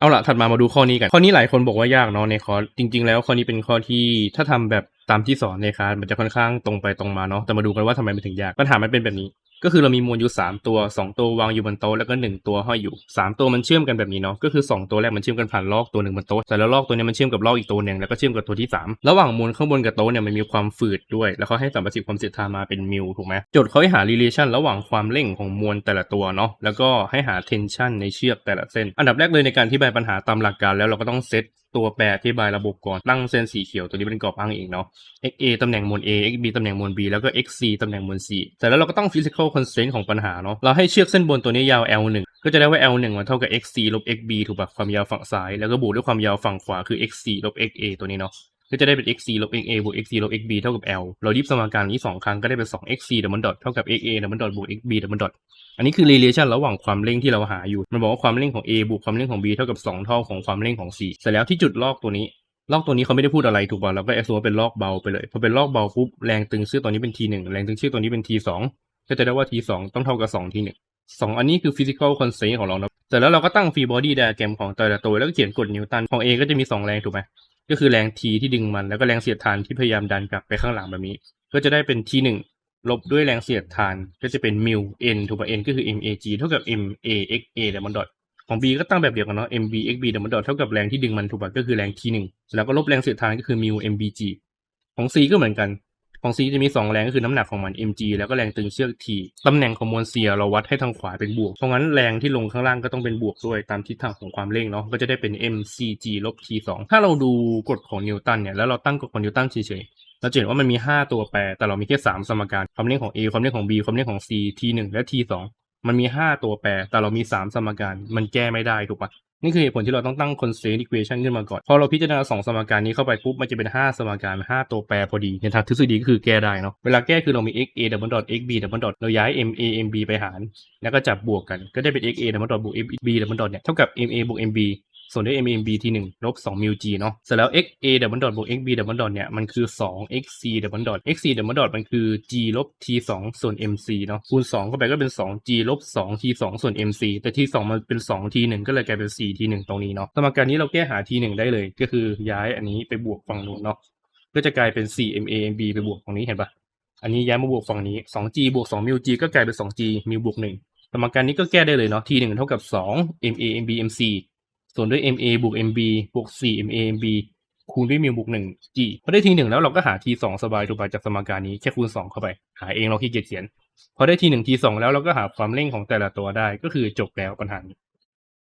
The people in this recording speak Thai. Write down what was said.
เอาละถัดมามาดูข้อนี้กัน ข้อนี้หลายคนบอกว่ายากเนาะในคอร์สจริง ๆ แล้วข้อนี้เป็นข้อที่ถ้าทำแบบตามที่สอนในคลาสมันจะค่อนข้างตรงไปตรงมาเนาะแต่มาดูกันว่าทำไมมันถึงยากปัญหามันเป็นแบบนี้ ก็คือเรามีมวลอยู่3ตัว2ตัววางอยู่บนโต๊ะแล้วก็1ตัวห้อยอยู่3ตัวมันเชื่อมกันแบบนี้เนาะก็คือ2ตัวแรกมันเชื่อมกันผ่านลอกตัวหนึ่งบนโต๊ะแต่แล้วลอกตัวนี้มันเชื่อมกับลอกอีกตัวหนึ่งแล้วก็เชื่อมกับตัวที่3ระหว่างมวลข้างบนกับโต๊ะเนี่ยมันมีความฝืดด้วย แล้วเขาให้สัมประสิทธิ์ความเสียดทานมาเป็นมิลถูกไหมโจทย์เขาให้หา relation ระหว่างความเร่งของมวลแต่ละตัวเนาะแล้วก็ให้หา tension ในเชือกแต่ละเส้น อันดับแรกเลยในการอธิบายปัญหาตามหลักการแล้วเราก็ต้องเซต ตัวแปรอธิบายระบบก่อนตั้งเส้นสีเขียวตัวนี้เป็นกรอบอ้างอิงเนาะ xa ตำแหน่งมวล a xb ตำแหน่งมวล b แล้วก็ xc ตำแหน่งมวล c แต่แล้วเราก็ต้อง physical constraint ของปัญหาเนาะเราให้เชือกเส้นบนตัวนี้ยาว l 1ก็จะได้ว่า l 1มันเท่ากับ xc ลบ xb ถูกปะความยาวฝั่งซ้าย แล้วก็บวกด้วยความยาวฝั่งขวาคือ xc ลบ xa ตัวนี้เนาะ ก็จะได้เป็น xc ลบ xa บวก xc ลบ xb เท่ากับ l เราดิฟสมการนี้สองครั้งก็ได้เป็น2 xc ดับเบิลดอทเท่ากับ xa ดับเบิลดอทบวก xb ดับเบิลดอทอันนี้คือ relation ระหว่างความเร่งที่เราหาอยู่ มันบอกว่าความเร่งของ a บวกความเร่งของ b เท่ากับ 2 เท่าของความเร่งของ c เสร็จแล้วที่จุดลอกตัวนี้ลอกตัวนี้เขาไม่ได้พูดอะไรถูกป่ะเราก็แอสซูว่าเป็นลอกเบาไปเลยพอเป็นลอกเบาปุ๊บแรงตึงเชือกตัวนี้เป็น T1 แรงตึงเชือกตัวนี้เป็น T2 ก็จะได้ว่า T2 ต้องเท่ากับ2 T1 สองอันนี้คือ physical constraint ของเรานะแต่แล้วเราก็ตั้ง free body diagram ของแต่ละตัวแล้วก็เขียนกฎนิวตันของ A ก็จะมี 2 แรงถูกไหม ก็คือแรงทีที่ดึงมันแล้วก็แรงเสียดทานที่พยายามดันกลับไปข้างหลังแบบนี้ ก็จะได้เป็นทีหนึ่งลบด้วยแรงเสียดทานก็จะเป็นมิว n ถูกป่ะ n ก็คือ mag เท่ากับ m a x a ดับเบิลดอทของ b ก็ตั้งแบบเดียวกันเนาะ mb xb ดับเบิลดอทเท่ากับแรงที่ดึงมันถูกป่ะก็คือแรง t1 แล้วก็ลบแรงเสียดทานก็คือมิว mbg ของ c ก็เหมือนกัน ของ c จะมี 2 แรงก็คือน้ำหนักของมัน mg แล้วก็แรงตึงเชือก t ตำแหน่งของมวลเซียเราวัดให้ทางขวาเป็นบวก เพราะงั้นแรงที่ลงข้างล่างก็ต้องเป็นบวกด้วยตามทิศทางของความเร่งเนาะก็จะได้เป็น mcg ลบ t2 ถ้าเราดูกฎของนิวตันเนี่ยแล้วเราตั้งกฎของนิวตันเฉยๆเราจะเห็นว่ามันมี 5 ตัวแปร แต่เรามีแค่ 3 สมการ ความเร่งของ A ความเร่งของ B ความเร่งของ C T1 และ T2 มันมีห้าตัวแปร แต่เรามีสามสมการ มันแก้ไม่ได้ถูกปะนี่คือเหตุผลที่เราต้องตั้ง constraint equation ขึ้นมาก่อน พอเราพิจารณาสองสมการนี้เข้าไปปุ๊บ มันจะเป็น 5 สมการ 5 ตัวแปรพอดี ในทางทฤษฎีก็คือแก้ได้เนาะ เวลาแก้คือเรามี x a double dot x b double dot เราย้าย m a m b ไปหาร แล้วก็จับบวกกัน ก็ได้เป็น x a double dot บวก x b double dot เนี่ย เท่ากับ m a บวก m b ส่วนด้วย m m b ที่1ลบ2 mu g เนาะเสร็จแล้ว x a double dot บวก x b double dot เนี่ยมันคือ 2 x c double dot x c double dot มันคือ g ลบ t 2ส่วน m c เนาะคูณ2เข้าไปก็เป็น 2 g ลบ2 t 2ส่วน m c แต่ t 2มันเป็น2 t 1ก็เลยกลายเป็น 4 t 1ตรงนี้เนาะสมการนี้เราแก้หา t 1ได้เลย ก็คือย้ายอันนี้ไปบวกฝั่งนู้นเนาะก็จะกลายเป็น 4 m a m b ไปบวกฝั่งนี้เห็นปะอันนี้ย้ายมาบวกฝั่งนี้ 2g บวก2 mu g ก็กลายเป็น 2g mu บวก1สมการนี้ก็แก้ได้เลยเนาะ t 1เท่ากับ2 m a m b m c ส่วนด้วย MA บวก MB บวก 4 MA MB คูณด้วยมิวบวก 1 G พอได้ทีหนึ่งแล้วเราก็หา T 2สบายถูกปะจากสมการนี้แค่คูณ 2 เข้าไป หาเองเราขี้เกียจเขียน พอได้ทีหนึ่ง T 2แล้วเราก็หาความเร่งของแต่ละตัวได้ก็คือจบแล้วปัญหานี้